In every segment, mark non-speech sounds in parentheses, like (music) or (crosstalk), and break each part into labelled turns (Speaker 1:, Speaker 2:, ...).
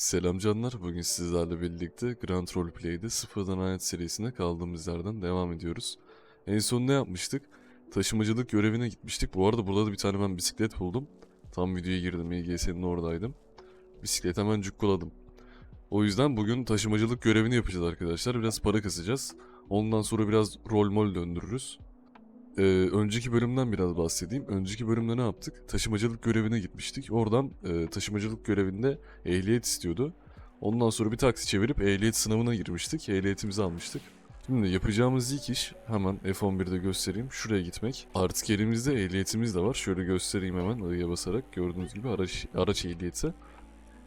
Speaker 1: Selam canlar. Bugün sizlerle birlikte Grand Roleplay'de Sıfırdan Hayat serisine kaldığımız yerden devam ediyoruz. En son ne yapmıştık? Taşımacılık görevine gitmiştik. Bu arada burada da bir tane ben bisiklet buldum. Tam videoya girdim. YGS'nin oradaydım. Bisiklet hemen cukkuladım. O yüzden bugün taşımacılık görevini yapacağız arkadaşlar. Biraz para kasacağız. Ondan sonra biraz rol mol döndürürüz. Ee, önceki bölümden biraz bahsedeyim. Önceki bölümde ne yaptık? Taşımacılık görevine gitmiştik. Oradan e, taşımacılık görevinde ehliyet istiyordu. Ondan sonra bir taksi çevirip ehliyet sınavına girmiştik. Ehliyetimizi almıştık. Şimdi yapacağımız ilk iş hemen F11'de göstereyim. Şuraya gitmek. Artık elimizde ehliyetimiz de var. Şöyle göstereyim hemen I'ya basarak. Gördüğünüz gibi araç, araç ehliyeti.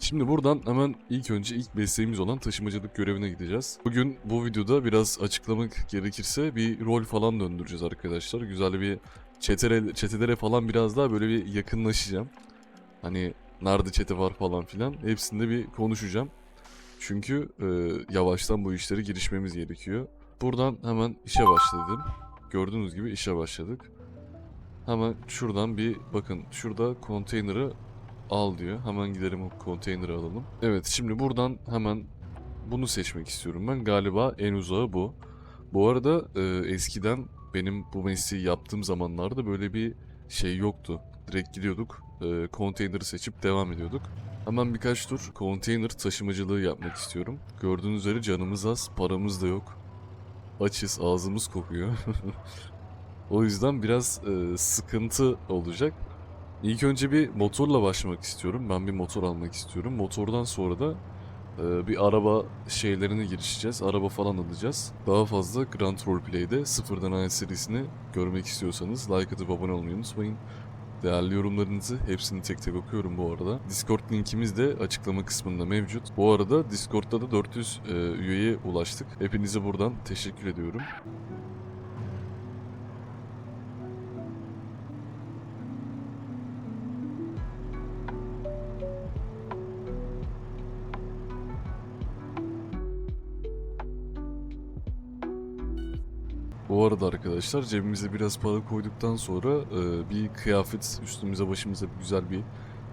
Speaker 1: Şimdi buradan hemen ilk önce ilk mesleğimiz olan taşımacılık görevine gideceğiz. Bugün bu videoda biraz açıklamak gerekirse bir rol falan döndüreceğiz arkadaşlar. Güzel bir çetere, çetelere falan biraz daha böyle bir yakınlaşacağım. Hani nerede çete var falan filan hepsinde bir konuşacağım. Çünkü e, yavaştan bu işlere girişmemiz gerekiyor. Buradan hemen işe başladım. Gördüğünüz gibi işe başladık. Hemen şuradan bir bakın şurada konteyneri al diyor. Hemen gidelim o konteyneri alalım. Evet şimdi buradan hemen bunu seçmek istiyorum ben. Galiba en uzağı bu. Bu arada e, eskiden benim bu mesleği yaptığım zamanlarda böyle bir şey yoktu. Direkt gidiyorduk. E, konteyneri seçip devam ediyorduk. Hemen birkaç tur konteyner taşımacılığı yapmak istiyorum. Gördüğünüz üzere canımız az, paramız da yok. Açız, ağzımız kokuyor. (laughs) o yüzden biraz e, sıkıntı olacak. İlk önce bir motorla başlamak istiyorum. Ben bir motor almak istiyorum. Motordan sonra da e, bir araba şeylerine girişeceğiz. Araba falan alacağız. Daha fazla Grand Roleplay'de sıfırdan ayet serisini görmek istiyorsanız like atıp abone olmayı unutmayın. Değerli yorumlarınızı hepsini tek tek okuyorum bu arada. Discord linkimiz de açıklama kısmında mevcut. Bu arada Discord'da da 400 e, üyeye ulaştık. Hepinize buradan teşekkür ediyorum. Bu arada arkadaşlar cebimize biraz para koyduktan sonra e, bir kıyafet üstümüze başımıza güzel bir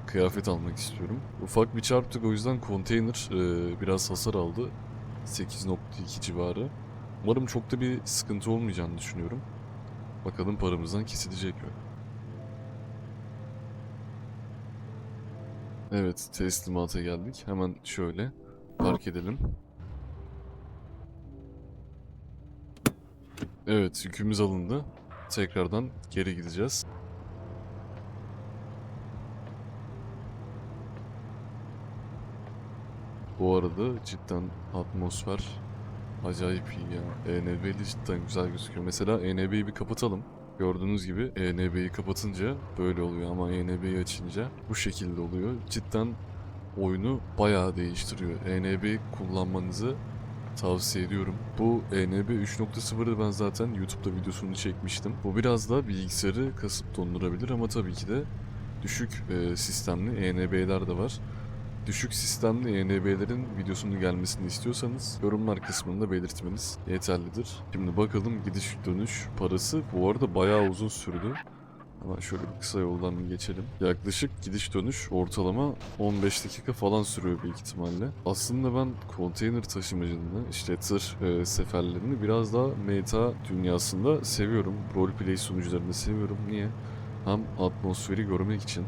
Speaker 1: kıyafet almak istiyorum. Ufak bir çarptık o yüzden konteyner e, biraz hasar aldı. 8.2 civarı. Umarım çok da bir sıkıntı olmayacağını düşünüyorum. Bakalım paramızdan kesilecek mi? Evet teslimata geldik. Hemen şöyle park edelim. Evet yükümüz alındı. Tekrardan geri gideceğiz. Bu arada cidden atmosfer acayip iyi ya. ENB'li cidden güzel gözüküyor. Mesela ENB'yi bir kapatalım. Gördüğünüz gibi ENB'yi kapatınca böyle oluyor ama ENB'yi açınca bu şekilde oluyor. Cidden oyunu bayağı değiştiriyor. ENB kullanmanızı tavsiye ediyorum. Bu ENB 3.0'ı ben zaten YouTube'da videosunu çekmiştim. Bu biraz da bilgisayarı kasıp dondurabilir ama tabii ki de düşük e, sistemli ENB'ler de var. Düşük sistemli ENB'lerin videosunun gelmesini istiyorsanız yorumlar kısmında belirtmeniz yeterlidir. Şimdi bakalım gidiş dönüş parası bu arada bayağı uzun sürdü. Hemen şöyle bir kısa yoldan geçelim. Yaklaşık gidiş dönüş ortalama 15 dakika falan sürüyor büyük ihtimalle. Aslında ben konteyner taşımacılığını, işte tır e, seferlerini biraz daha meta dünyasında seviyorum. Roleplay sunucularını seviyorum. Niye? Hem atmosferi görmek için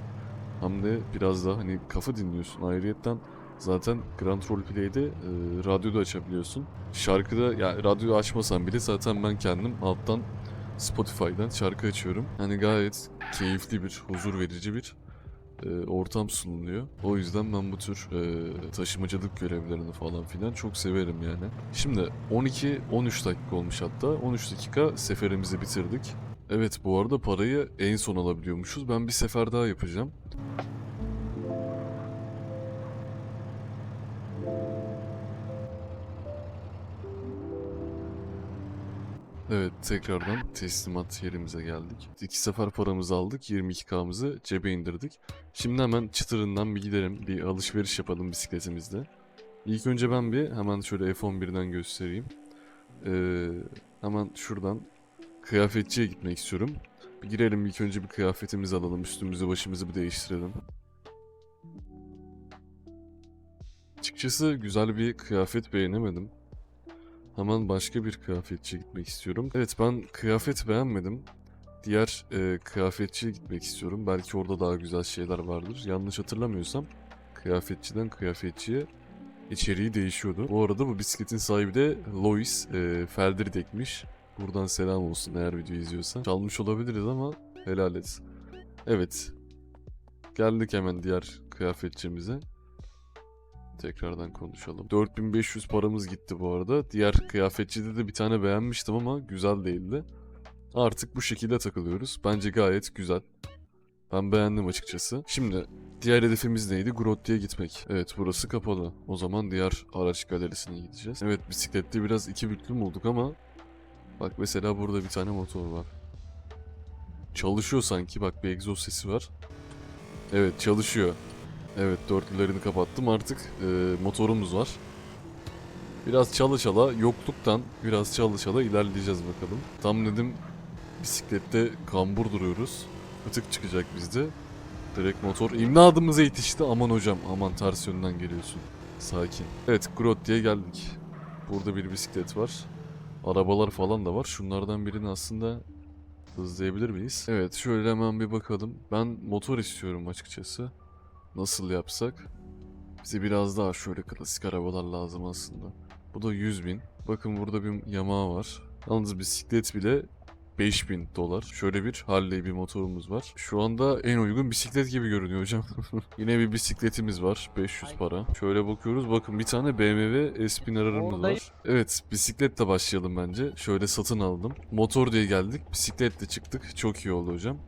Speaker 1: hem de biraz daha hani kafa dinliyorsun. Ayrıyetten zaten Grand Roleplay'de e, radyoda açabiliyorsun. Şarkıda yani radyoyu açmasam bile zaten ben kendim alttan Spotify'dan şarkı açıyorum. Yani gayet keyifli bir, huzur verici bir e, ortam sunuluyor. O yüzden ben bu tür e, taşımacılık görevlerini falan filan çok severim yani. Şimdi 12-13 dakika olmuş hatta. 13 dakika seferimizi bitirdik. Evet bu arada parayı en son alabiliyormuşuz. Ben bir sefer daha yapacağım. Evet tekrardan teslimat yerimize geldik. İki sefer paramızı aldık. 22K'mızı cebe indirdik. Şimdi hemen çıtırından bir gidelim. Bir alışveriş yapalım bisikletimizde. İlk önce ben bir hemen şöyle F11'den göstereyim. Ee, hemen şuradan kıyafetçiye gitmek istiyorum. Bir girelim ilk önce bir kıyafetimizi alalım. Üstümüzü başımızı bir değiştirelim. Açıkçası güzel bir kıyafet beğenemedim. Hemen başka bir kıyafetçiye gitmek istiyorum. Evet ben kıyafet beğenmedim. Diğer e, kıyafetçiye gitmek istiyorum. Belki orada daha güzel şeyler vardır. Yanlış hatırlamıyorsam kıyafetçiden kıyafetçiye içeriği değişiyordu. Bu arada bu bisikletin sahibi de Lois e, Felderdek'miş. Buradan selam olsun eğer video izliyorsan. Çalmış olabiliriz ama helal et. Evet. Geldik hemen diğer kıyafetçimize. Tekrardan konuşalım. 4500 paramız gitti bu arada. Diğer kıyafetçide de bir tane beğenmiştim ama güzel değildi. Artık bu şekilde takılıyoruz. Bence gayet güzel. Ben beğendim açıkçası. Şimdi diğer hedefimiz neydi? Grotti'ye gitmek. Evet burası kapalı. O zaman diğer araç galerisine gideceğiz. Evet bisiklette biraz iki büklüm olduk ama bak mesela burada bir tane motor var. Çalışıyor sanki. Bak bir egzoz sesi var. Evet çalışıyor. Evet dörtlülerini kapattım. Artık e, motorumuz var. Biraz çala çala yokluktan biraz çala çala ilerleyeceğiz bakalım. Tam dedim bisiklette kambur duruyoruz. Fıtık çıkacak bizde. Direkt motor imdadımıza yetişti. Aman hocam aman ters yönden geliyorsun. Sakin. Evet Grot diye geldik. Burada bir bisiklet var. Arabalar falan da var. Şunlardan birini aslında hızlayabilir miyiz? Evet şöyle hemen bir bakalım. Ben motor istiyorum açıkçası. Nasıl yapsak? Bize biraz daha şöyle klasik arabalar lazım aslında. Bu da 100 bin. Bakın burada bir Yamaha var. Yalnız bisiklet bile 5000 dolar. Şöyle bir Harley bir motorumuz var. Şu anda en uygun bisiklet gibi görünüyor hocam. (laughs) Yine bir bisikletimiz var. 500 para. Şöyle bakıyoruz. Bakın bir tane BMW S1000
Speaker 2: Oradayım.
Speaker 1: var. Evet bisikletle başlayalım bence. Şöyle satın aldım. Motor diye geldik. Bisikletle çıktık. Çok iyi oldu hocam.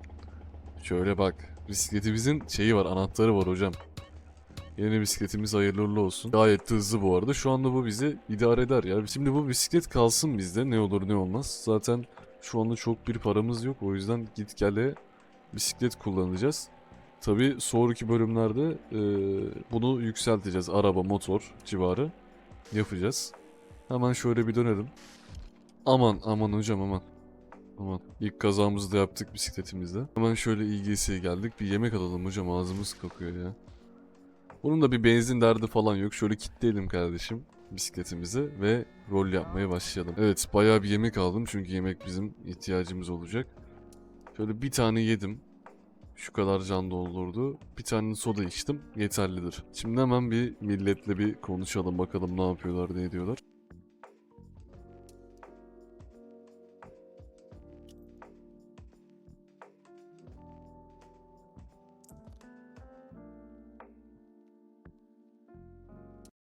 Speaker 1: Şöyle bak. Bisikletimizin şeyi var. Anahtarı var hocam. Yeni bisikletimiz hayırlı uğurlu olsun. Gayet de hızlı bu arada. Şu anda bu bizi idare eder ya. Şimdi bu bisiklet kalsın bizde. Ne olur ne olmaz. Zaten şu anda çok bir paramız yok. O yüzden git gele bisiklet kullanacağız. Tabi sonraki bölümlerde e, bunu yükselteceğiz. Araba, motor civarı yapacağız. Hemen şöyle bir dönelim. Aman aman hocam aman. Aman. İlk kazamızı da yaptık bisikletimizde. Hemen şöyle İGS'ye geldik. Bir yemek alalım hocam ağzımız kokuyor ya. Bunun da bir benzin derdi falan yok. Şöyle kilitleyelim kardeşim bisikletimizi ve rol yapmaya başlayalım. Evet bayağı bir yemek aldım çünkü yemek bizim ihtiyacımız olacak. Şöyle bir tane yedim. Şu kadar can doldurdu. Bir tane soda içtim. Yeterlidir. Şimdi hemen bir milletle bir konuşalım bakalım ne yapıyorlar ne ediyorlar.